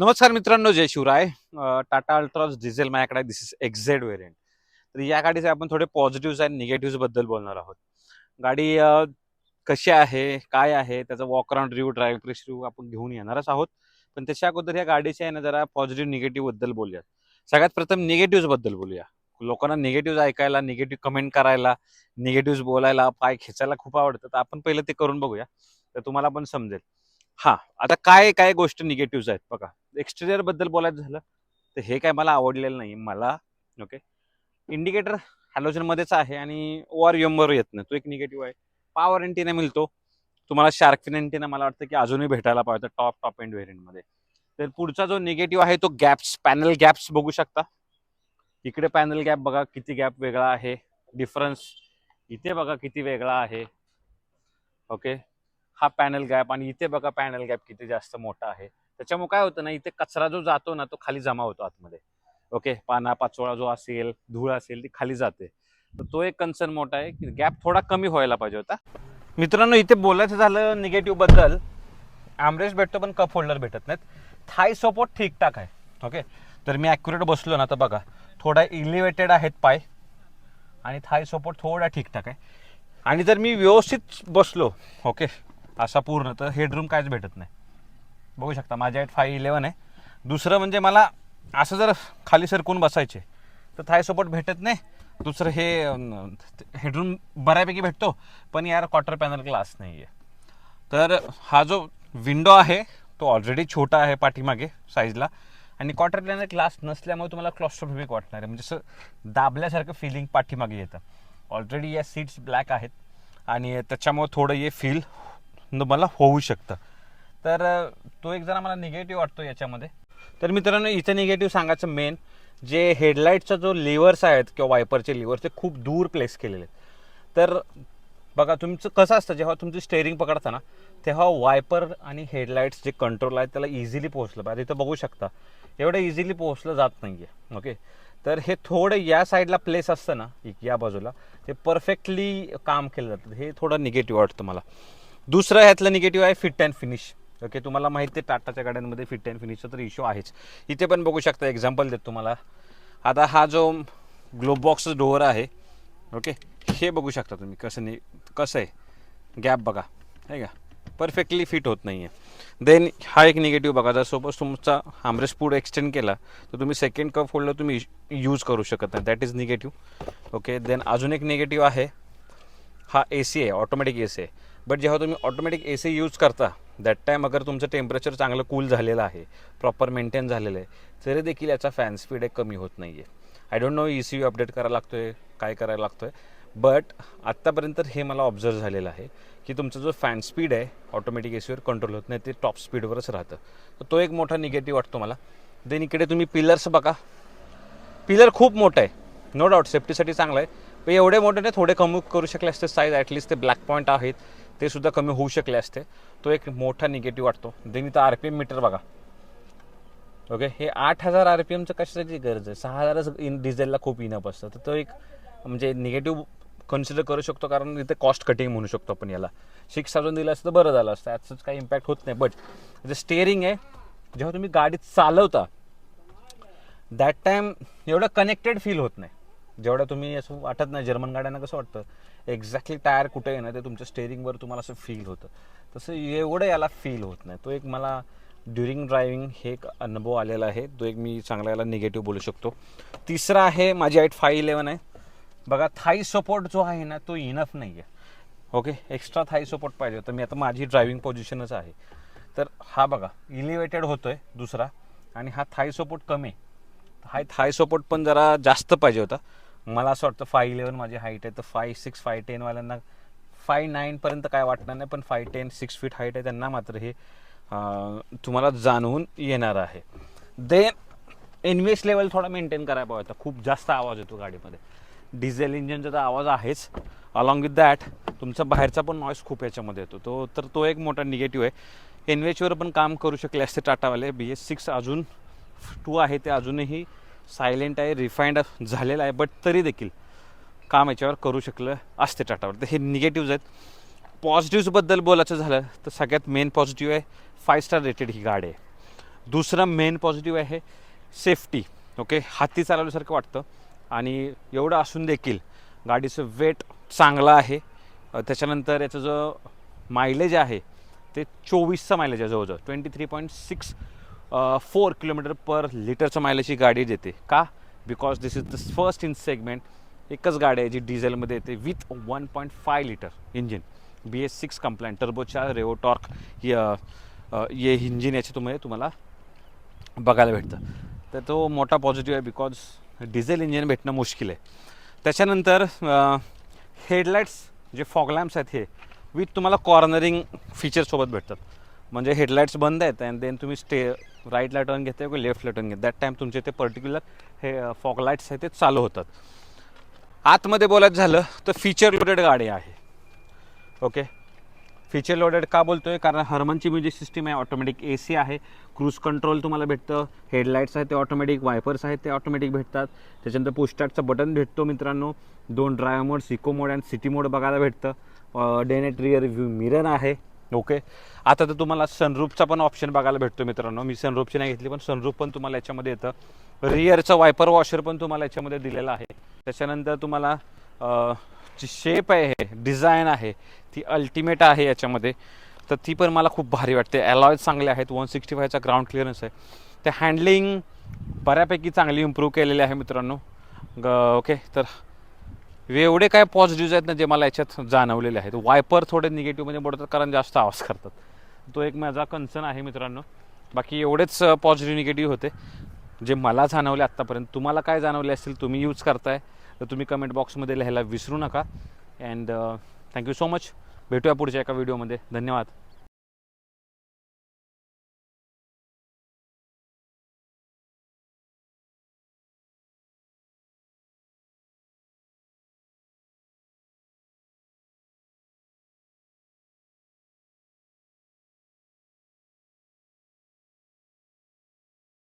नमस्कार मित्रांनो जय शिवराय. टाटा अल्ट्रॉज डिझेल माझ्याकडे दिस इज एक्झेड वेरियंट तर या गाडीचे आपण थोडे पॉझिटिव्ह आणि निगेटिव्हबद्दल बोलणार आहोत. गाडी कशी आहे काय आहे त्याचा walk around review drive press review आपण घेऊन येणारच आहोत. पण त्याच्या अगोदर या गाडीच्या आहे ना जरा पॉझिटिव्ह निगेटिव्हबद्दल बोलूया सगळ्यात प्रथम निगेटिव्हबद्दल बोलूया. लोकांना निगेटिव्ह ऐकायला निगेटिव्ह कमेंट करायला निगेटिव्ह बोलायला पाय खेचायला खूप आवडतं तर आपण पहिलं ते करून बघूया. तर तुम्हाला पण समजेल. हा आता काय काय गोष्ट निगेटिव्ह आहेत बघा. एक्सटेरियरबद्दल बोलायचं झालं तर हे काय मला आवडलेलं नाही. मला ओके इंडिकेटर हॅलोजनमध्येच आहे आणि ओआर यमवर येत नाही. तो एक निगेटिव्ह आहे. पॉवर एंटीना मिळतो. तुम्हाला शार्कफिन एंटीना मला वाटतं की अजूनही भेटायला पाहिजे टॉप टॉप एंड व्हेरियंटमध्ये तर पुढचा जो निगेटिव्ह आहे तो गॅप्स पॅनल गॅप्स बघू शकता. इकडे पॅनल गॅप बघा किती गॅप वेगळा आहे. डिफरन्स इथे बघा किती वेगळा आहे. ओके हा पॅनल गॅप आणि इथे बघा पॅनल गॅप किती जास्त मोठा आहे. त्याच्यामुळे काय होतं ना इथे कचरा जो जातो ना तो खाली जमा होतो आतमध्ये. ओके? पाना पाचोळा जो असेल धूळ असेल ती खाली जाते. तर तो एक कन्सर्न मोठा आहे की गॅप थोडा कमी व्हायला पाहिजे होता. मित्रांनो इथे बोलायचं झालं निगेटिव्हबद्दल. आमरेस भेटतो पण कप होल्डर भेटत नाहीत. थाय सपोर्ट ठीकठाक आहे. ओके? तर मी ॲक्युरेट बसलो ना तर बघा. थोडा इलिव्हेटेड आहेत पाय. आणि थाय सपोर्ट थोडा ठीकठाक आहे. आणि जर मी व्यवस्थित बसलो ओके? असा पूर्ण तर हेडरूम काहीच भेटत नाही. बघू शकता माझ्या एट फाय इलेवन आहे. दुसरं म्हणजे मला असं जर खाली सरकून बसायचे तर थाय सपोर्ट भेटत नाही. दुसरं हे हेडरूम बऱ्यापैकी भेटतो पण यार क्वार्टर पॅनल ग्लास नाही आहे तर हा जो विंडो आहे तो ऑलरेडी छोटा आहे पाठीमागे साईजला आणि क्वार्टर पॅनल ग्लास नसल्यामुळे तुम्हाला क्लॉस्ट्रोफोबिक वाटणार आहे. म्हणजे असं दाबल्यासारखं फिलिंग पाठीमागे येतं. ऑलरेडी या सीट्स ब्लॅक आहेत. आणि त्याच्यामुळे थोडं हे फील मला होऊ शकतं. तर तो एक जरा मला निगेटिव्ह वाटतो याच्यामध्ये. तर मित्रांनो इथे निगेटिव्ह सांगायचं मेन जे हेडलाईटचा जो लिव्हर्स आहेत किंवा वायपरचे लिव्हर्स ते खूप दूर प्लेस केलेले आहेत. तर बघा तुमचं कसं असतं जेव्हा तुमची स्टेअरिंग पकडता ना तेव्हा वायपर आणि हेडलाईट्स जे कंट्रोल आहेत त्याला इझिली पोहोचलं पाहिजे. इथं बघू शकता एवढं इझिली पोहोचलं जात नाही आहे ओके तर हे थोडं या साईडला प्लेस असतं ना एक या बाजूला ते परफेक्टली काम केलं जातं. हे थोडं निगेटिव्ह वाटतं मला. दुसरं ह्यातलं निगेटिव्ह आहे फिट अँड फिनिश ओके तुम्हाला माहिती आहे टाटाच्या गाड्यांमध्ये फिट अँड फिनिशचा तर इश्यू आहेच. इथे पण बघू शकता एक्झाम्पल देतो तुम्हाला. आता हा जो ग्लोब बॉक्स डोअर आहे ओके हे बघू शकता तुम्ही कसं नाही कसं आहे. गॅप बघा आहे का? परफेक्टली फिट होत नाही आहे देन हा एक निगेटिव्ह बघा जर सपोज तुमचा आमरेस पुढे एक्सटेंड केला तर तुम्ही सेकंड कप होल्डर तुम्ही यूज करू शकत नाही. That is negative okay then अजून एक निगेटिव्ह आहे. हा ए सी आहे ऑटोमॅटिक ए सी आहे. बट जेव्हा तुम्ही ऑटोमॅटिक ए सी यूज करता दॅट टाईम अगर तुमचं टेम्परेचर चांगलं कूल झालेलं आहे प्रॉपर मेंटेन झालेलं आहे तरी देखील याचा फॅन स्पीड एक कमी होत नाही आहे I don't know E C U update करायला लागतो आहे काय करायला लागतो आहे बट आत्तापर्यंत हे मला ऑब्झर्व झालेलं आहे की तुमचा जो फॅन स्पीड आहे ऑटोमॅटिक ए सीवर कंट्रोल होत नाही ते टॉप स्पीडवरच राहतं. तर तो एक मोठा निगेटिव्ह वाटतो मला. देन इकडे तुम्ही पिलर्स बघा. पिलर खूप मोठं आहे. नो डाऊट सेफ्टीसाठी चांगलं आहे. पण एवढे मोठे नाही थोडे कमी करू शकले असते साईज ॲटलीस्ट ते ब्लॅक पॉईंट आहेत. ते सुद्धा कमी होऊ शकले असते. तो एक मोठा निगेटिव्ह वाटतो. देन इथं आर पी एम मीटर बघा. ओके हे आठ हजार आर पी एमचं कशाची गरज आहे? सहा हजारच इन डिझेलला खूप इनप असतं. तर तो एक म्हणजे निगेटिव्ह कन्सिडर करू शकतो कारण इथे कॉस्ट कटिंग म्हणू शकतो आपण याला. सिक्स थाउजंड दिलं असतं तर बरं झालं असतं. याचंच काही इम्पॅक्ट होत नाही. बट जे स्टेअरिंग आहे जेव्हा तुम्ही गाडी चालवता दॅट टाइम एवढं कनेक्टेड फील होत नाही. जेवढं तुम्ही असं वाटत नाही जर्मन गाड्यांना कसं वाटतं? एक्झॅक्टली टायर कुठे आहे ना ते तुमच्या स्टेरिंगवर तुम्हाला असं फील होतं. तसं एवढं याला फील होत नाही. तो एक मला ड्युरिंग ड्रायव्हिंग हे एक अनुभव आलेला आहे. तो एक मी चांगला याला निगेटिव्ह बोलू शकतो. तिसरा आहे माझी हाईट फाय इलेवन आहे. बघा थाई सपोर्ट जो आहे ना तो इनफ नाही आहे ओके एक्स्ट्रा थाई सपोर्ट पाहिजे होतं. मी आता माझी ड्रायव्हिंग पोझिशनच आहे. तर हा बघा इलिव्हेटेड आहे दुसरा. आणि हा थाई सपोर्ट कमी आहे. हाय थाय सपोर्ट पण जरा जास्त पाहिजे होता. मला असं वाटतं फाय इलेवन माझी हाईट आहे. तर फाय सिक्स फाय टेनवाल्यांना फाय नाईनपर्यंत काय वाटणार नाही पण five ten six feet height आहे. त्यांना मात्र हे तुम्हाला जाणवून येणार आहे. देन एन लेवल थोडा मेंटेन करायला पाहिजे होता. खूप जास्त आवाज येतो गाडीमध्ये. डिझेल इंजिनचा तर आवाज आहेच. अलॉंग विथ दॅट तुमचा बाहेरचा पण नॉईस खूप याच्यामध्ये येतो. तो तर तो एक मोठा निगेटिव्ह आहे. एन पण काम करू शकले असते टाटावाले बी एस सिक्स अजून टू आहे ते अजूनही सायलेंट आहे रिफाईंड झालेलं आहे बट तरी देखील काम याच्यावर करू शकलं असते टाटावर तर हे निगेटिव्ज आहेत. पॉझिटिव्हबद्दल बोलायचं झालं तर सगळ्यात मेन पॉझिटिव्ह आहे फाय स्टार रेटेड ही गाडी आहे. दुसरं मेन पॉझिटिव्ह आहे सेफ्टी ओके हाती चालवल्यासारखं वाटतं. आणि एवढं असून देखील गाडीचं वेट चांगलं आहे. त्याच्यानंतर याचं जो मायलेज आहे ते चोवीसचा मायलेज आहे जवळजवळ. Twenty three point six four kilometre per लिटरचं मायलेजची गाडी देते. का? Because this is the first in segment एकच गाडी आहे जी डिझेलमध्ये येते with one point five litre engine B S six compliant टर्बोच्या Revotorq हे इंजिन याचे तुम्हाला तुम्हाला बघायला भेटतं. तर तो मोठा पॉझिटिव्ह आहे बिकॉज डिझेल इंजिन भेटणं मुश्किल आहे. त्याच्यानंतर हेडलाईट्स जे फॉग लॅम्प्स आहेत हे विथ तुम्हाला कॉर्नरिंग फीचरसोबत भेटतात. म्हणजे हेडलाईट्स बंद आहेत अँड देन तुम्ही स्टे राईटला टर्न घेते किंवा लेफ्टला टर्न घेते. दॅट टाईम तुमचे ते पर्टिक्युलर हे फॉग लाईट्स आहेत ते चालू होतात. आतमध्ये बोलायचं झालं तर फीचर लोडेड गाडी आहे. ओके फीचर लोडेड का बोलतो आहे कारण हरमनची म्युझिक सिस्टीम आहे ऑटोमॅटिक ए सी आहे. क्रूज कंट्रोल तुम्हाला भेटतं. हेडलाईट्स आहेत ते ऑटोमॅटिक वायपर्स आहेत ते ऑटोमॅटिक भेटतात. त्याच्यानंतर पुस्टार्टचं बटन भेटतो मित्रांनो. दोन drive mode eco mode and city mode बघायला भेटतं. Day night rear view mirror आहे. ओके. आता तर तुम्हाला सनरूफचा पण ऑप्शन बघायला भेटतो मित्रांनो. मी सनरूफची नाही घेतली पण सनरूफ पण तुम्हाला याच्यामध्ये येतं. रिअरचं वायपर वॉशर पण तुम्हाला याच्यामध्ये दिलेलं आहे. त्याच्यानंतर तुम्हाला जी शेप आहे हे डिझाईन आहे ती अल्टिमेट आहे याच्यामध्ये. तर ती पण मला खूप भारी वाटते. अलॉयज चांगले आहेत वन सिक्स्टी फायचा ग्राउंड क्लिअरन्स आहे. ते हँडलिंग बऱ्यापैकी चांगली इम्प्रूव्ह केलेली आहे मित्रांनो. ओके तर एवढे काय पॉझिटिव्ह आहेत ना जे मला याच्यात जाणवलेले आहेत. वायपर थोडे निगेटिव्हमध्ये बोलतात कारण जास्त आवाज करतात. तो एक माझा कन्सर्न आहे मित्रांनो. बाकी एवढेच पॉझिटिव्ह निगेटिव्ह होते. जे मला जाणवले आत्तापर्यंत. तुम्हाला काय जाणवले असतील तुम्ही यूज करताय. तर तुम्ही कमेंट बॉक्समध्ये लिहायला विसरू नका. अँड थँक्यू सो मच भेटूया पुढच्या एका व्हिडिओमध्ये धन्यवाद.